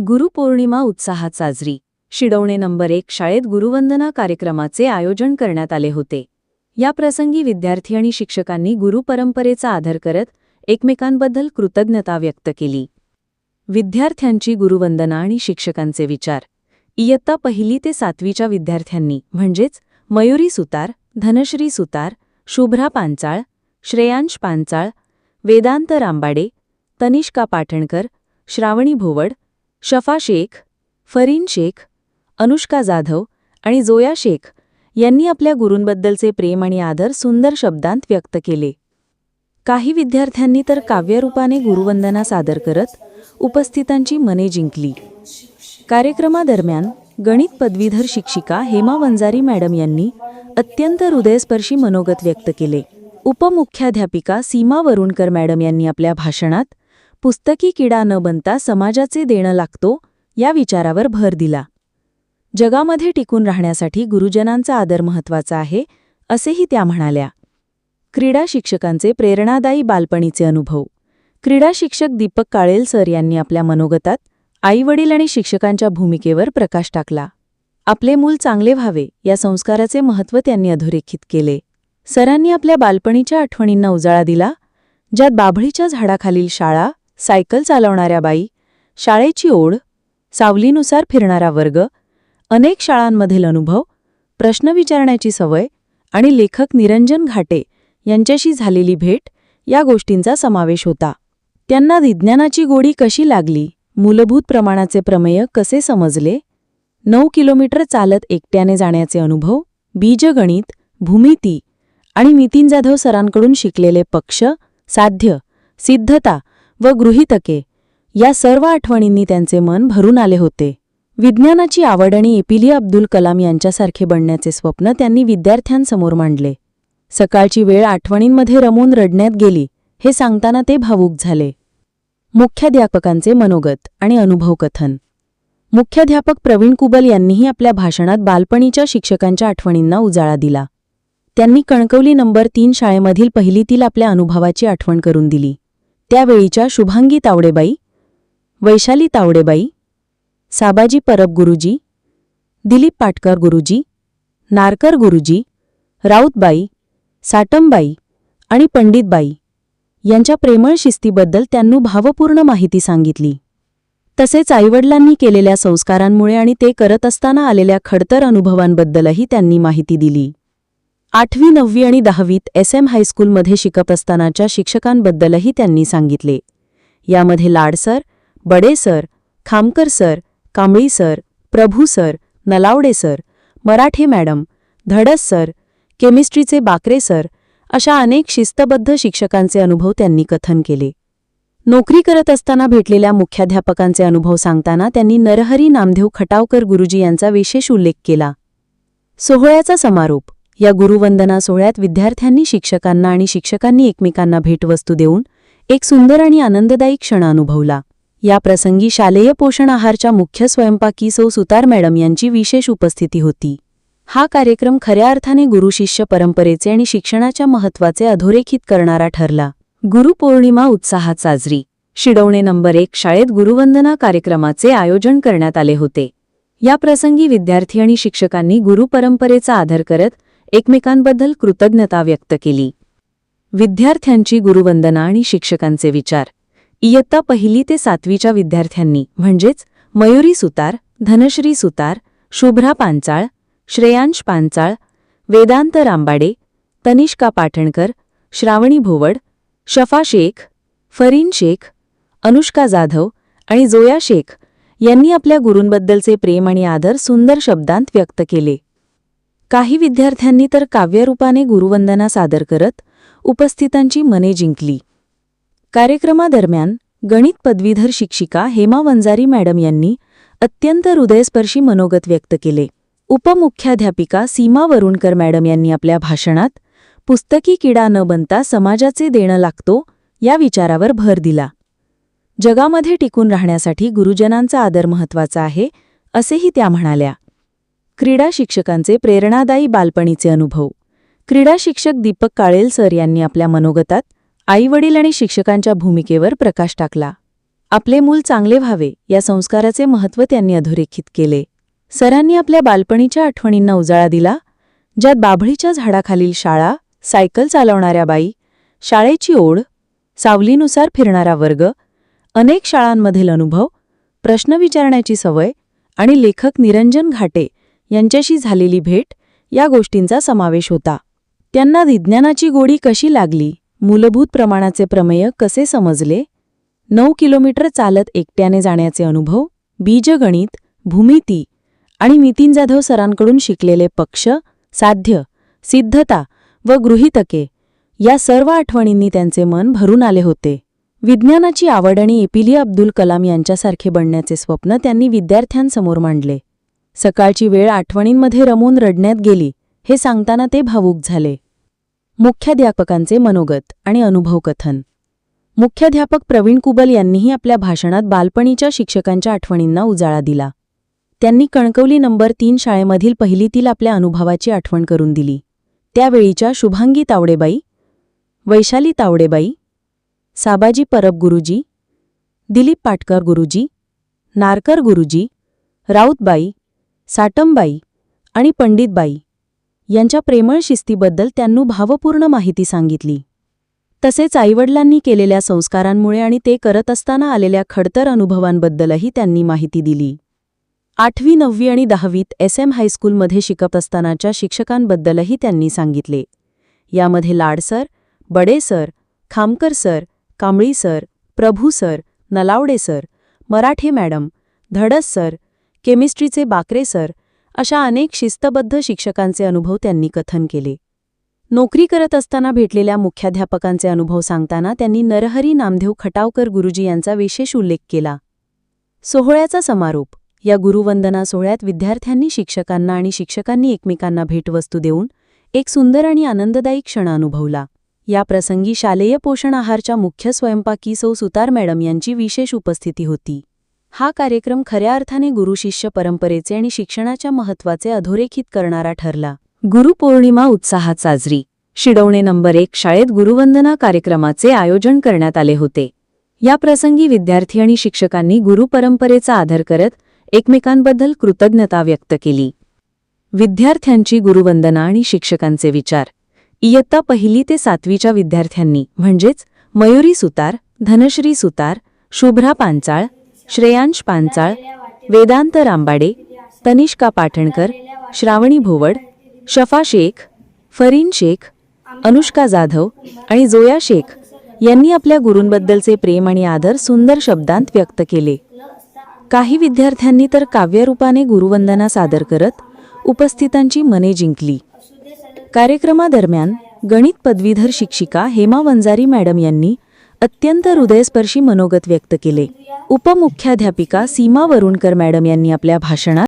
गुरुपौर्णिमा उत्साहात साजरी. शिडवणे नंबर एक शाळेत गुरुवंदना कार्यक्रमाचे आयोजन करण्यात आले होते. या प्रसंगी विद्यार्थी आणि शिक्षकांनी गुरुपरंपरेचा आदर करत एकमेकांबद्दल कृतज्ञता व्यक्त केली. विद्यार्थ्यांची गुरुवंदना आणि शिक्षकांचे विचार. इयत्ता पहिली ते सातवीच्या विद्यार्थ्यांनी म्हणजेच मयुरी सुतार धनश्री सुतार शुभ्रा पांचाळ श्रेयांश पांचाळ वेदांत रांबाडे तनिष्का पाटणकर श्रावणी भोवड शफा शेख फरीन शेख अनुष्का जाधव आणि जोया शेख यांनी आपल्या गुरूंबद्दलचे प्रेम आणि आदर सुंदर शब्दांत व्यक्त केले. काही विद्यार्थ्यांनी तर काव्यरूपाने गुरुवंदना सादर करत उपस्थितांची मने जिंकली. कार्यक्रमादरम्यान गणित पदवीधर शिक्षिका हेमा वंजारी मॅडम यांनी अत्यंत हृदयस्पर्शी मनोगत व्यक्त केले. उपमुख्याध्यापिका सीमा वरुणकर मॅडम यांनी आपल्या भाषणात पुस्तकी किडा न बनता समाजाचे देणं लागतो या विचारावर भर दिला. जगामध्ये टिकून राहण्यासाठी गुरुजनांचा आदर महत्त्वाचा आहे असेही त्या म्हणाल्या. क्रीडा शिक्षकांचे प्रेरणादायी बालपणीचे अनुभव. क्रीडा शिक्षक दीपक काळेल सर यांनी आपल्या मनोगतात आईवडील आणि शिक्षकांच्या भूमिकेवर प्रकाश टाकला. आपले मूल चांगले व्हावे या संस्काराचे महत्त्व त्यांनी अधोरेखित केले. सरांनी आपल्या बालपणीच्या आठवणींना उजाळा दिला ज्यात बाभळीच्या झाडाखालील शाळा सायकल चालवणाऱ्या बाई शाळेची ओढ सावलीनुसार फिरणारा वर्ग अनेक शाळांमधील अनुभव प्रश्न विचारण्याची सवय आणि लेखक निरंजन घाटे यांच्याशी झालेली भेट या गोष्टींचा समावेश होता. त्यांना विज्ञानाची गोडी कशी लागली मूलभूत प्रमाणाचे प्रमेय कसे समजले नऊ किलोमीटर चालत एकट्याने जाण्याचे अनुभव बीजगणित भूमिती आणि नितीन जाधव सरांकडून शिकलेले पक्ष साध्य सिद्धता व गृहितके. या सर्व आठवणींनी त्यांचे मन भरून आले होते. विज्ञानाची आवड आणि एपिली अब्दुल कलाम यांच्यासारखे बनण्याचे स्वप्न त्यांनी विद्यार्थ्यांसमोर मांडले. सकाळची वेळ आठवणींमध्ये रमून रडण्यात गेली हे सांगताना ते भावूक झाले. मुख्याध्यापकांचे मनोगत आणि अनुभव कथन. मुख्याध्यापक प्रवीण कुबल यांनीही आपल्या भाषणात बालपणीच्या शिक्षकांच्या आठवणींना उजाळा दिला. त्यांनी कणकवली नंबर तीन शाळेमधील पहिलीतील आपल्या अनुभवाची आठवण करून दिली. त्यावेळीच्या शुभांगी तावडेबाई वैशाली तावडेबाई साबाजी परब गुरुजी दिलीप पाटकर गुरुजी नारकर गुरुजी राऊतबाई साटमबाई आणि पंडितबाई यांच्या प्रेमळ शिस्तीबद्दल त्यांनी भावपूर्ण माहिती सांगितली. तसेच आईवडिलांनी केलेल्या संस्कारांमुळे आणि ते करत असताना आलेल्या खडतर अनुभवांबद्दलही त्यांनी माहिती दिली. आठवी नववी आणि दहावीत एस एम हायस्कूलमध्ये शिकत असतानाच्या शिक्षकांबद्दलही त्यांनी सांगितले. यामध्ये Lad sir Bade sir Khamkar sir Kambli sir Prabhu sir Nalawade sir Marathe madam Dhadas sir केमिस्ट्रीचे Bakre sir अशा अनेक शिस्तबद्ध शिक्षकांचे अनुभव त्यांनी कथन केले. नोकरी करत असताना भेटलेल्या मुख्याध्यापकांचे अनुभव सांगताना त्यांनी नरहरी नामदेव खटावकर गुरुजी यांचा विशेष उल्लेख केला. सोहळ्याचा समारोप या गुरुवंदना सोहळ्यात विद्यार्थ्यांनी शिक्षकांना आणि शिक्षकांनी एकमेकांना भेटवस्तू देऊन एक सुंदर आणि आनंददायी क्षण अनुभवला. या प्रसंगी शालेय पोषण आहारच्या मुख्य स्वयंपाकी सौ सुतार मॅडम यांची विशेष उपस्थिती होती. हा कार्यक्रम खऱ्या अर्थाने गुरुशिष्य परंपरेचे आणि शिक्षणाच्या महत्त्वाचे अधोरेखित करणारा ठरला. गुरुपौर्णिमा उत्साहात साजरी. शिडवणे नंबर एक शाळेत गुरुवंदना कार्यक्रमाचे आयोजन करण्यात आले होते. या प्रसंगी विद्यार्थी आणि शिक्षकांनी गुरुपरंपरेचा आदर करत एकमेकांबद्दल कृतज्ञता व्यक्त केली. विद्यार्थ्यांची गुरुवंदना आणि शिक्षकांचे विचार. इयत्ता पहिली ते सातवीच्या विद्यार्थ्यांनी म्हणजेच मयुरी सुतार धनश्री सुतार शुभ्रा पांचाळ श्रेयांश पांचाळ वेदांत रांबाडे तनिष्का पाटणकर श्रावणी भोवड शफा शेख फरीन शेख अनुष्का जाधव आणि जोया शेख यांनी आपल्या गुरूंबद्दलचे प्रेम आणि आदर सुंदर शब्दांत व्यक्त केले. काही विद्यार्थ्यांनी तर काव्यरूपाने गुरुवंदना सादर करत उपस्थितांची मने जिंकली. कार्यक्रमादरम्यान गणित पदवीधर शिक्षिका हेमा वंजारी मॅडम यांनी अत्यंत हृदयस्पर्शी मनोगत व्यक्त केले. उपमुख्याध्यापिका सीमा वरुणकर मॅडम यांनी आपल्या भाषणात पुस्तकी किडा न बनता समाजाचे देणं लागतो या विचारावर भर दिला. जगामध्ये टिकून राहण्यासाठी गुरुजनांचा आदर महत्त्वाचा आहे असेही त्या म्हणाल्या. क्रीडा शिक्षकांचे प्रेरणादायी बालपणीचे अनुभव. क्रीडा शिक्षक दीपक काळेल सर यांनी आपल्या मनोगतात आईवडील आणि शिक्षकांच्या भूमिकेवर प्रकाश टाकला. आपले मूल चांगले व्हावे या संस्काराचे महत्त्व त्यांनी अधोरेखित केले. सरांनी आपल्या बालपणीच्या आठवणींना उजाळा दिला ज्यात बाभळीच्या झाडाखालील शाळा सायकल चालवणाऱ्या बाई शाळेची ओढ सावलीनुसार फिरणारा वर्ग अनेक शाळांमधील अनुभव प्रश्न विचारण्याची सवय आणि लेखक निरंजन घाटे यांच्याशी झालेली भेट या गोष्टींचा समावेश होता. त्यांना विज्ञानाची गोडी कशी लागली मूलभूत प्रमाणाचे प्रमेय कसे समजले नऊ किलोमीटर चालत एकट्याने जाण्याचे अनुभव बीजगणित भूमिती आणि नितीन जाधव सरांकडून शिकलेले पक्ष साध्य सिद्धता व गृहितके या सर्व आठवणींनी त्यांचे मन भरून आले होते. विज्ञानाची आवड आणि एपिली अब्दुल कलाम यांच्यासारखे बनण्याचे स्वप्न त्यांनी विद्यार्थ्यांसमोर मांडले. सकाळची वेळ आठवणींमध्ये रमून रडण्यात गेली हे सांगताना ते भावूक झाले. मुख्याध्यापकांचे मनोगत आणि अनुभव कथन मुख्याध्यापक प्रवीण कुबल यांनीही आपल्या भाषणात बालपणीच्या शिक्षकांच्या आठवणींना उजाळा दिला. त्यांनी कणकवली नंबर तीन शाळेमधील पहिलीतील आपल्या अनुभवाची आठवण करून दिली. त्यावेळीच्या शुभांगी तावडेबाई वैशाली तावडेबाई साबाजी परब गुरुजी दिलीप पाटकर गुरुजी नारकर गुरुजी राऊतबाई साटमबाई आणि पंडितबाई यांच्या प्रेमळ शिस्तीबद्दल त्यांनी भावपूर्ण माहिती सांगितली. तसेच आईवडिलांनी केलेल्या संस्कारांमुळे आणि ते करत असताना आलेल्या खडतर अनुभवांबद्दलही त्यांनी माहिती दिली. आठवी नववी आणि दहावीत एस एम हायस्कूलमध्ये शिकत असतानाच्या शिक्षकांबद्दलही त्यांनी सांगितले. यामध्ये Lad sir Bade sir Khamkar sir Kambli sir Prabhu sir Nalawade sir Marathe madam Dhadas sir केमिस्ट्रीचे Bakre sir अशा अनेक शिस्तबद्ध शिक्षकांचे अनुभव त्यांनी कथन केले. नोकरी करत असताना भेटलेल्या मुख्याध्यापकांचे अनुभव सांगताना त्यांनी नरहरी नामदेव खटावकर गुरुजी यांचा विशेष उल्लेख केला. सोहळ्याचा समारोप. या गुरुवंदना सोहळ्यात विद्यार्थ्यांनी शिक्षकांना आणि शिक्षकांनी एकमेकांना भेटवस्तू देऊन एक सुंदर आणि आनंददायी क्षण अनुभवला. या प्रसंगी शालेय पोषण आहारच्या मुख्य स्वयंपाकी सौ सुतार मॅडम यांची विशेष उपस्थिती होती. हा कार्यक्रम खऱ्या अर्थाने गुरुशिष्य परंपरेचे आणि शिक्षणाच्या महत्त्वाचे अधोरेखित करणारा ठरला. गुरुपौर्णिमा उत्साहात साजरी. शिडवणे नंबर एक शाळेत गुरुवंदना कार्यक्रमाचे आयोजन करण्यात आले होते. या प्रसंगी विद्यार्थी आणि शिक्षकांनी गुरुपरंपरेचा आदर करत एकमेकांबद्दल कृतज्ञता व्यक्त केली. विद्यार्थ्यांची गुरुवंदना आणि शिक्षकांचे विचार. इयत्ता पहिली ते सातवीच्या विद्यार्थ्यांनी म्हणजेच मयुरी सुतार धनश्री सुतार शुभ्रा पांचाळ श्रेयांश पांचाळ वेदांत रांबाडे तनिष्का पाठणकर श्रावणी भोवड शफा शेख फरीन शेख अनुष्का जाधव आणि जोया शेख यांनी आपल्या गुरूंबद्दलचे प्रेम आणि आदर सुंदर शब्दांत व्यक्त केले. काही विद्यार्थ्यांनी तर काव्यरूपाने गुरुवंदना सादर करत उपस्थितांची मने जिंकली. कार्यक्रमादरम्यान गणित पदवीधर शिक्षिका हेमा वंजारी मॅडम यांनी अत्यंत हृदयस्पर्शी मनोगत व्यक्त केले. उपमुख्याध्यापिका सीमा वरुणकर मॅडम यांनी आपल्या भाषणात